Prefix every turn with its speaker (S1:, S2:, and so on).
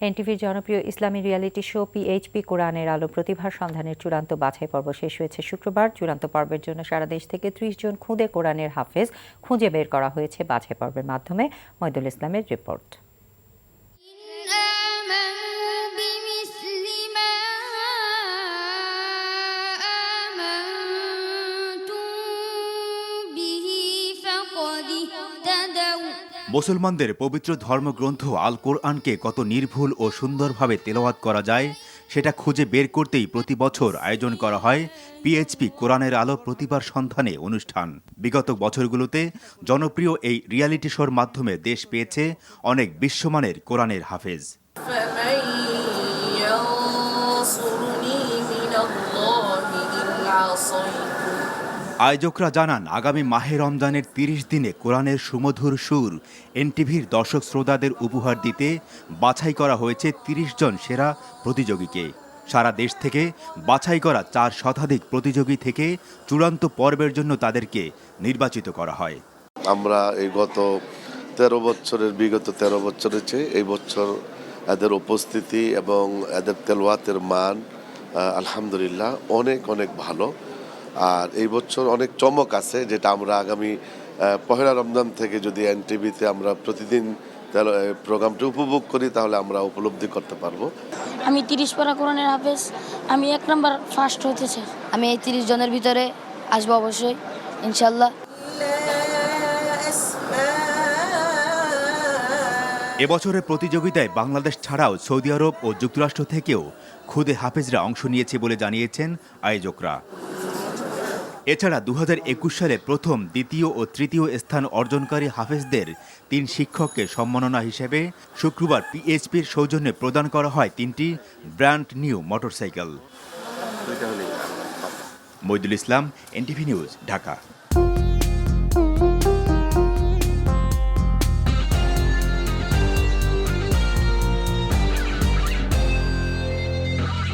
S1: এনটিভির জনপ্রিয় ইসলামী reality show PHP কোরআনের আলো প্রতিভার সন্ধানের চূড়ান্ত বাছাই পর্ব শেষ হয়েছে শুক্রবার। চূড়ান্ত পর্বের জন্য সারা দেশ থেকে ত্রিশ জন খুদে কোরআনের হাফেজ খুঁজে বের করা হয়েছে বাছাই পর্বের মাধ্যমে। ময়দুল ইসলামের রিপোর্ট।
S2: মুসলমানদের পবিত্র ধর্মগ্রন্থ আল কোরআনকে কত নির্ভুল ও সুন্দরভাবে তেলাওয়াত করা যায় সেটা খুঁজে বের করতেই প্রতি বছর আয়োজন করা হয় পিএইচপি কোরআনের আলো প্রতিভার সন্ধানে অনুষ্ঠান বিগত বছরগুলোতে জনপ্রিয় এই রিয়ালিটি শোর মাধ্যমে দেশ পেয়েছে অনেক বিশ্বমানের কোরআনের হাফেজ
S3: فمن ينصرني من الله إن عصيت
S2: আয়োজকরা জানান, আগামী মাহে রমজানের তিরিশ দিনে কোরআনের সুমধুর সুর এনটিভির দর্শক শ্রোতাদের উপহার দিতে বাছাই করা হয়েছে তিরিশ জন সেরা প্রতিযোগীকে। সারা দেশ থেকে বাছাই করা চার শতাধিক প্রতিযোগী থেকে চূড়ান্ত পর্বের জন্য তাদেরকে নির্বাচিত করা হয়।
S4: আমরা এই গত তেরো বছরের, বিগত তেরো বছরের চেয়ে এই বছর এদের উপস্থিতি এবং এদের তেলওয়াতের মান আলহামদুলিল্লাহ অনেক অনেক ভালো। আর এই বছর অনেক চমক আছে যেটা আমরা আগামী পহেলা রমজান থেকে যদি এনটিভিতে আমরা প্রতিদিন এই প্রোগ্রামটি উপভোগ করি তাহলে আমরা উপলব্ধি করতে পারব।
S5: আমি তিরিশ পারা কোরআনের হাফেজ। আমি এক নম্বর ফার্স্ট হতে চাই। আমি এই তিরিশ জনের ভিতরে আসব অবশ্যই ইনশাল্লাহ
S2: এবছরের প্রতিযোগিতায় বাংলাদেশ ছাড়াও সৌদি আরব ও যুক্তরাষ্ট্র থেকেও খুদে হাফেজরা অংশ নিয়েছে বলে জানিয়েছেন আয়োজকরা। এছাড়া দু হাজার একুশ সালে প্রথম দ্বিতীয় ও তৃতীয় স্থান অর্জনকারী হাফেজদের তিন শিক্ষককে সম্মাননা হিসেবে শুক্রবার পিএইচপির সৌজন্যে প্রদান করা হয় তিনটি brand new motorcycle. Moidul Islam NTV news Dhaka.